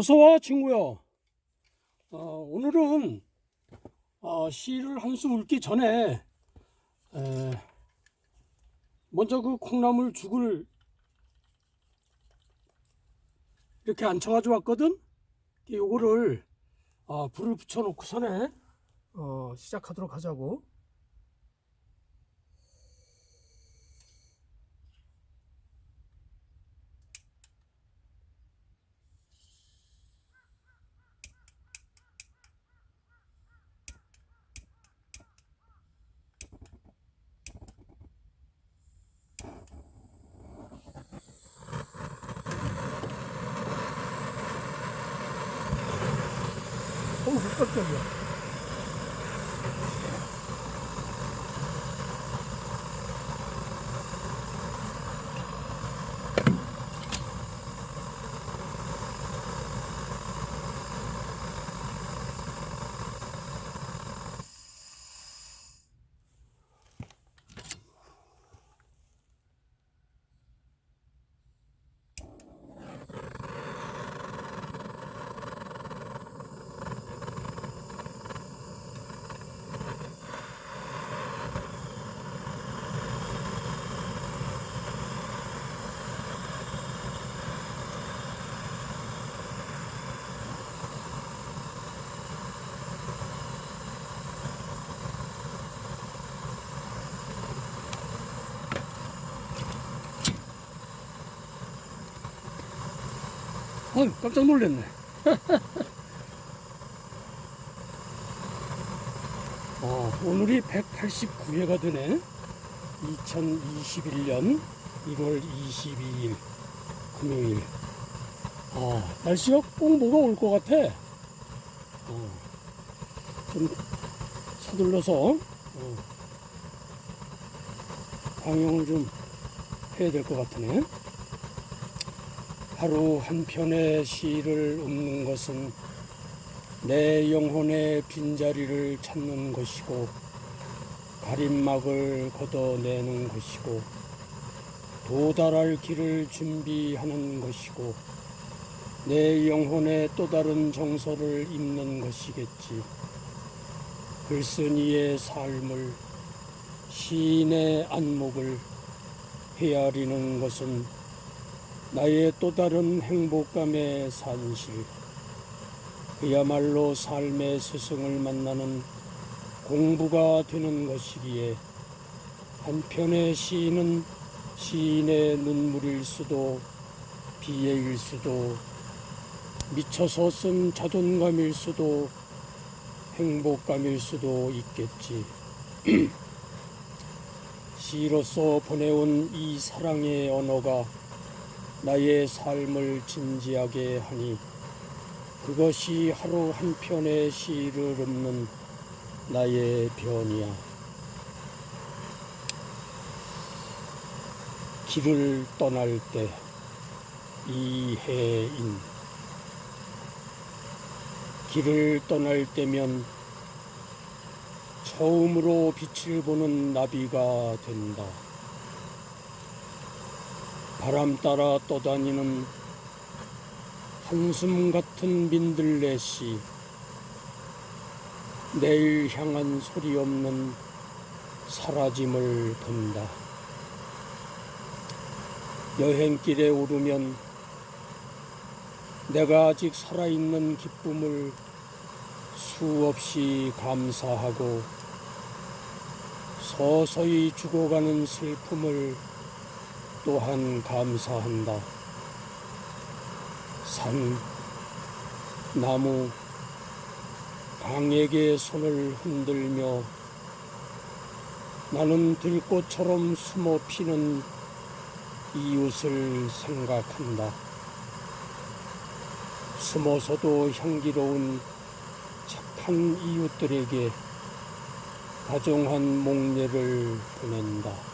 어서와 친구야. 어, 오늘은 어, 시를 한수 읊기 전에 에, 먼저 그 콩나물 죽을 이렇게 앉혀가지고 왔거든. 요거를 어, 불을 붙여놓고 선에 어, 시작하도록 하자고. 어우 깜짝이야. 어 깜짝 놀랐네. 어, 오늘이 189회가 되네. 2021년 1월 22일 금요일. 아, 날씨가 꼭 뭐가 올 것 같아. 어, 좀 서둘러서 어, 방영을 좀 해야 될 것 같으네. 하루 한 편의 시를 읊는 것은 내 영혼의 빈자리를 찾는 것이고 가림막을 걷어내는 것이고 도달할 길을 준비하는 것이고 내 영혼의 또 다른 정서를 잇는 것이겠지. 글쓴이의 삶을 시인의 안목을 헤아리는 것은 나의 또 다른 행복감의 산실. 그야말로 삶의 스승을 만나는 공부가 되는 것이기에 한편의 시인은 시인의 눈물일 수도 비애일 수도 미쳐서 쓴 자존감일 수도 행복감일 수도 있겠지. 시로서 보내온 이 사랑의 언어가 나의 삶을 진지하게 하니 그것이 하루 한 편의 시를 읊는 나의 변이야. 길을 떠날 때 이해인 길을 떠날 때면 처음으로 빛을 보는 나비가 된다. 바람 따라 떠다니는 한숨 같은 민들레씨 내일 향한 소리 없는 사라짐을 본다. 여행길에 오르면 내가 아직 살아있는 기쁨을 수없이 감사하고 서서히 죽어가는 슬픔을 또한 감사한다. 산, 나무, 강에게 손을 흔들며 나는 들꽃처럼 숨어 피는 이웃을 생각한다. 숨어서도 향기로운 착한 이웃들에게 다정한 목례를 보낸다.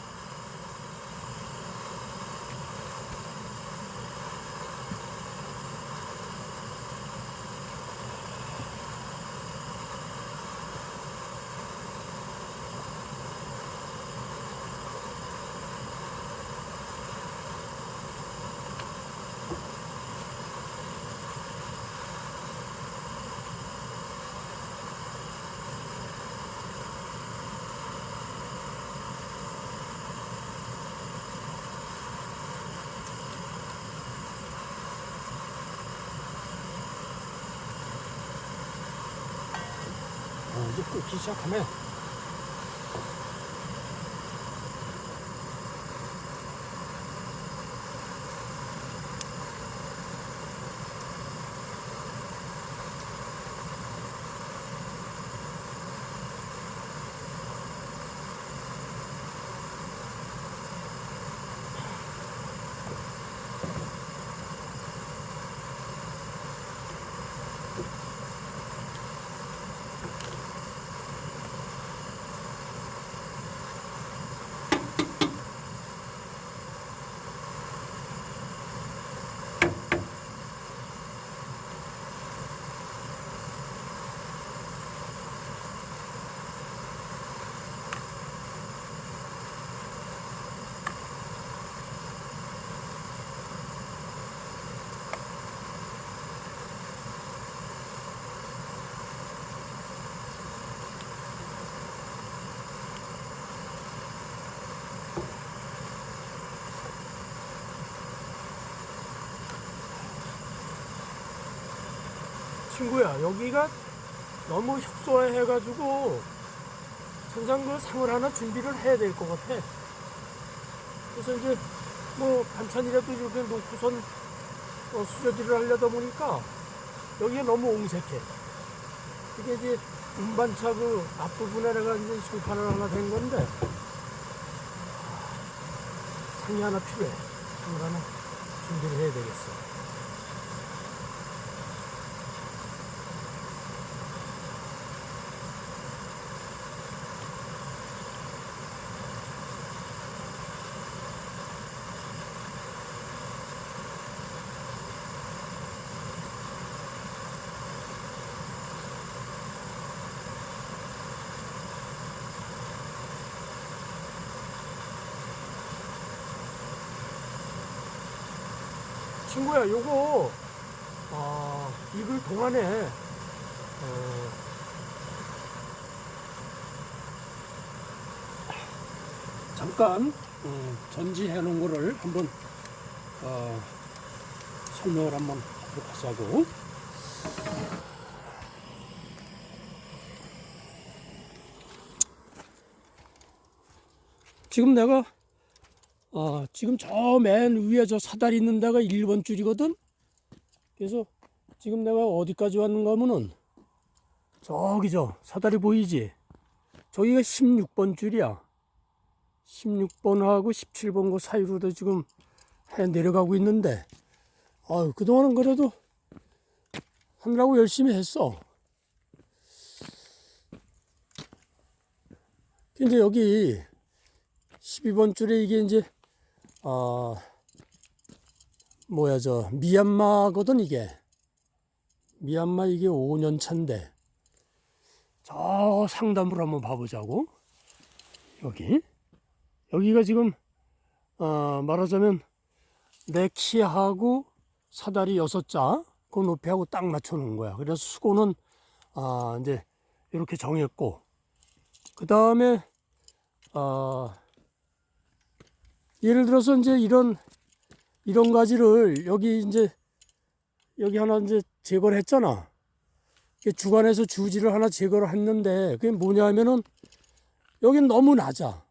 시작하네. 친구야, 여기가 너무 협소해가지고 항상 그 상을 하나 준비를 해야 될 것 같아. 그래서 이제 뭐 반찬이라도 이렇게 놓고선 어, 수저질을 하려다 보니까 여기가 너무 옹색해. 이게 이제 운반차 그 앞부분에 내가 이제 실판을 하나 된 건데 상이 하나 필요해. 상을 하나 준비를 해야 되겠어. 친구야, 요거, 아, 익을 동안에, 어, 잠깐 어, 전지해 놓은 거를 한번 어, 설명을 한번 하도록 하자고. 지금 내가 어, 지금 저 맨 위에 저 사다리 있는 데가 1번 줄이거든. 그래서 지금 내가 어디까지 왔는가 하면은 저기 저 사다리 보이지? 저기가 16번 줄이야. 16번하고 17번 그 사이로도 지금 해 내려가고 있는데, 아유, 그동안은 그래도 하느라고 열심히 했어. 근데 여기 12번 줄에 이게 이제, 아, 뭐야, 저, 미얀마거든, 이게. 미얀마 이게 5년 차인데, 저 상담을 한번 봐보자고. 여기. 여기가 지금 어, 말하자면 내 키하고 사다리 여섯 자, 그 높이하고 딱 맞춰 놓은 거야. 그래서 수고는 아, 이제 이렇게 정했고, 그 다음에 어, 예를 들어서 이제 이런 이런 가지를 여기 이제 여기 하나 이제 제거를 했잖아. 주관에서 주지를 하나 제거를 했는데 그게 뭐냐면은 여긴 너무 낮아.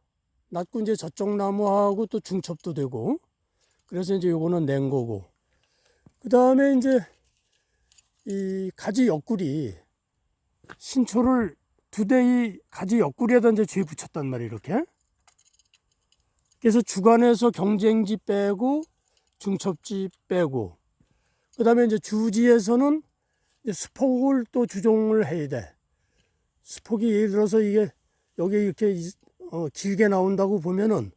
낮고 이제 저쪽 나무하고 또 중첩도 되고 그래서 이제 요거는 낸 거고 그 다음에 이제 이 가지 옆구리 신초를 두 대의 가지 옆구리에다 이제 죄 붙였단 말이에요 이렇게 그래서 주간에서 경쟁지 빼고 중첩지 빼고 그 다음에 이제 주지에서는 이제 스폭을 또 주종을 해야 돼 스폭이 예를 들어서 이게 여기 이렇게 이- 어, 길게 나온다고 보면은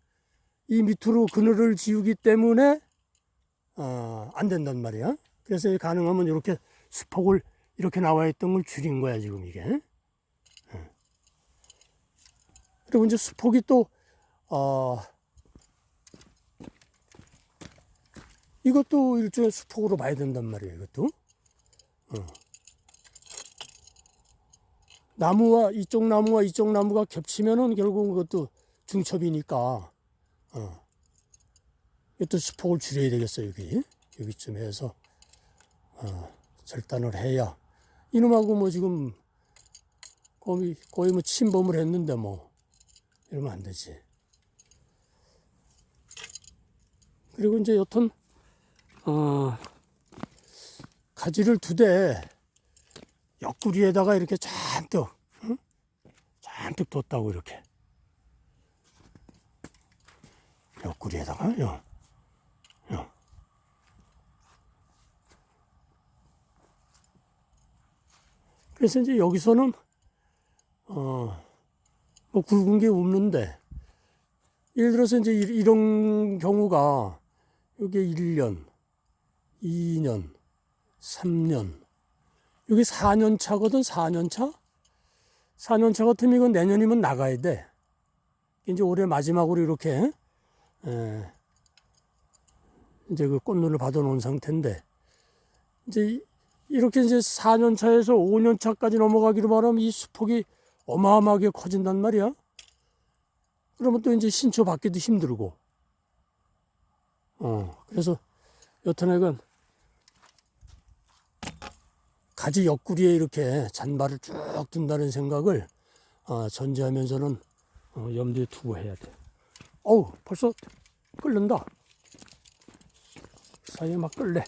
이 밑으로 그늘을 지우기 때문에 어, 안 된단 말이야. 그래서 가능하면 이렇게 수폭을 이렇게 나와 있던 걸 줄인 거야 지금 이게. 예. 그리고 이제 수폭이 또 어, 이것도 일종의 수폭으로 봐야 된단 말이에요. 이것도. 어. 나무와 이쪽 나무와 이쪽 나무가 겹치면은 결국 그것도 중첩이니까 어. 이것도 수폭을 줄여야 되겠어 여기 여기쯤 해서 어, 절단을 해야 이놈하고 뭐 지금 거의, 거의 뭐 침범을 했는데 뭐 이러면 안 되지. 그리고 이제 여튼 어, 가지를 두 대 옆구리에다가 이렇게 잔뜩 응? 잔뜩 뒀다고 이렇게 옆구리에다가 요, 요. 그래서 이제 여기서는 어, 뭐 굵은 게 없는데 예를 들어서 이제 이- 이런 경우가 이게 1년, 2년, 3년, 여기 4년 차거든, 4년 차? 4년 차 같으면 이건 내년이면 나가야 돼. 이제 올해 마지막으로 이렇게, 에, 이제 그 꽃눈을 받아놓은 상태인데, 이제 이- 이렇게 이제 4년 차에서 5년 차까지 넘어가기로 말하면 이 수폭이 어마어마하게 커진단 말이야. 그러면 또 이제 신초 받기도 힘들고. 어, 그래서 여튼에건 가지 옆구리에 이렇게 잔발을 쭉 둔다는 생각을 어, 전제하면서는 어, 염두에 두고 해야 돼. 어우, 벌써 끓는다. 사이에 막 끓래.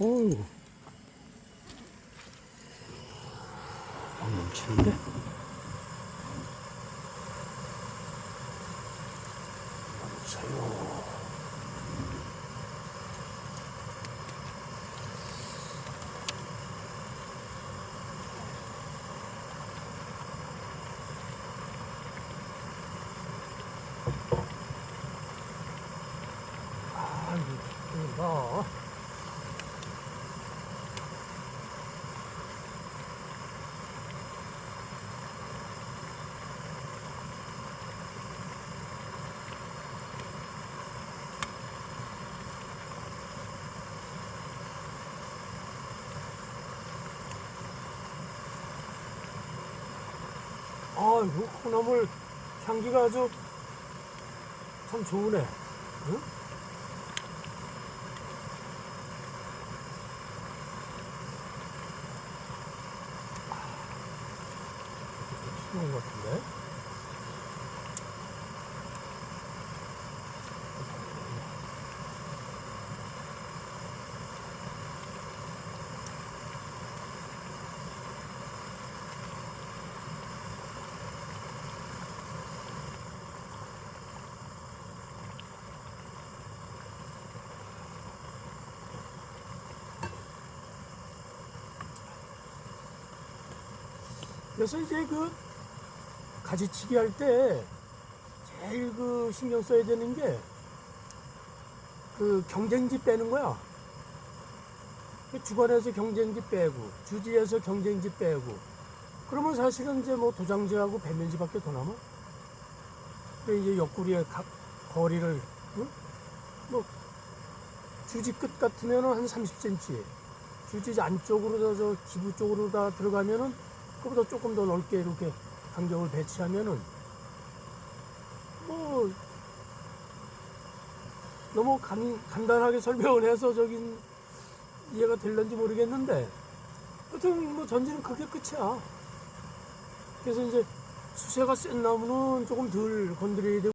어우. 막 넘치는데? 넘쳐요. 아, 이거. 아, 이거 콩나물 향기가 아주 참 좋으네. 응? 좋은 것 같은데? 그래서 이제 그 가지치기 할 때 제일 그 신경 써야 되는 게 그 경쟁지 빼는 거야. 그 주관에서 경쟁지 빼고 주지에서 경쟁지 빼고 그러면 사실은 이제 뭐 도장지하고 배면지밖에 더 남아. 그 이제 옆구리에 각 거리를 응? 뭐 주지 끝 같으면은 한 30cm, 주지 안쪽으로 저, 저 기부 쪽으로 다 들어가면은 그보다 조금 더 넓게 이렇게 간격을 배치하면은 뭐 너무 간, 간단하게 설명을 해서 저긴 이해가 될런지 모르겠는데 하여튼 뭐 전지는 그게 끝이야. 그래서 이제 수세가 센 나무는 조금 덜 건드려야 되고